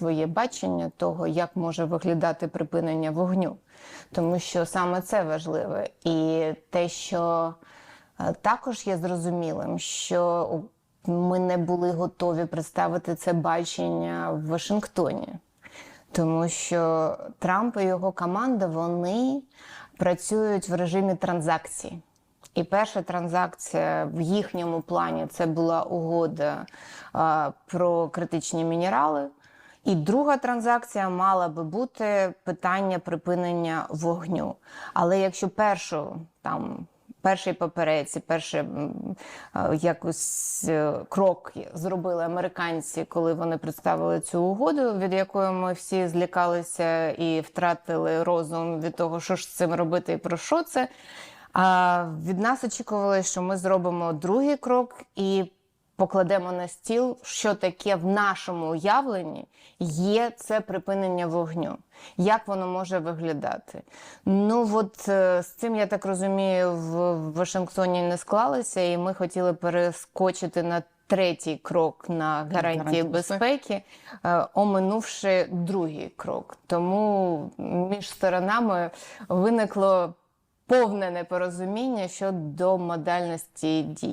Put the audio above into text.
своє бачення того, як може виглядати припинення вогню, тому що саме це важливе. І те, що е, також є зрозумілим, що ми не були готові представити це бачення в Вашингтоні. Тому що Трамп і його команда вони працюють в режимі транзакцій. І перша транзакція в їхньому плані це була угода а, про критичні мінерали. І друга транзакція мала би бути питання припинення вогню. Але якщо першу там перший паперець, перший е, якось е, крок зробили американці, коли вони представили цю угоду, від якої ми всі злякалися і втратили розум від того, що ж з цим робити і про що це. А від нас очікували, що ми зробимо другий крок і покладемо на стіл, що таке в нашому уявленні є це припинення вогню. Як воно може виглядати? Ну от е, з цим я так розумію, в Вашингтоні не склалося, і ми хотіли перескочити на третій крок на гарантії безпеки, е, оминувши другий крок. Тому між сторонами виникло повне непорозуміння щодо модальності дій.